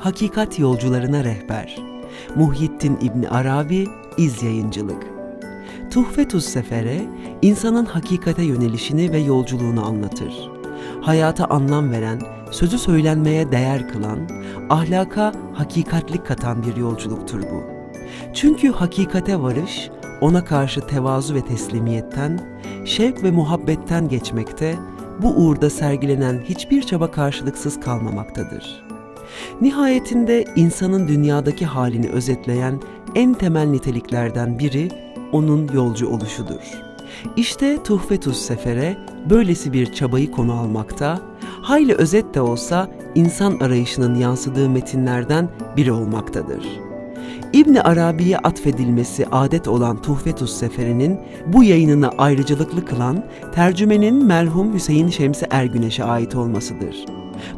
Hakikat Yolcularına Rehber Muhyiddin İbni Arabi İz Yayıncılık Tuhfetü's Sefere, insanın hakikate yönelişini ve yolculuğunu anlatır. Hayata anlam veren, sözü söylenmeye değer kılan, ahlaka hakikatlik katan bir yolculuktur bu. Çünkü hakikate varış, ona karşı tevazu ve teslimiyetten, şevk ve muhabbetten geçmekte, bu uğurda sergilenen hiçbir çaba karşılıksız kalmamaktadır. Nihayetinde insanın dünyadaki halini özetleyen en temel niteliklerden biri onun yolcu oluşudur. İşte Tuhfetü's Sefer'e böylesi bir çabayı konu almakta, hayli özet de olsa insan arayışının yansıdığı metinlerden biri olmaktadır. İbni Arabi'ye atfedilmesi adet olan Tuhfetü's Seferi'nin bu yayınını ayrıcalıklı kılan tercümenin merhum Hüseyin Şemsi Ergüneş'e ait olmasıdır.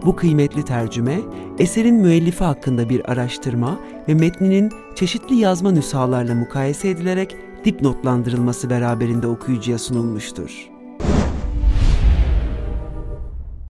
Bu kıymetli tercüme, eserin müellifi hakkında bir araştırma ve metninin çeşitli yazma nüshalarla mukayese edilerek dipnotlandırılması beraberinde okuyucuya sunulmuştur.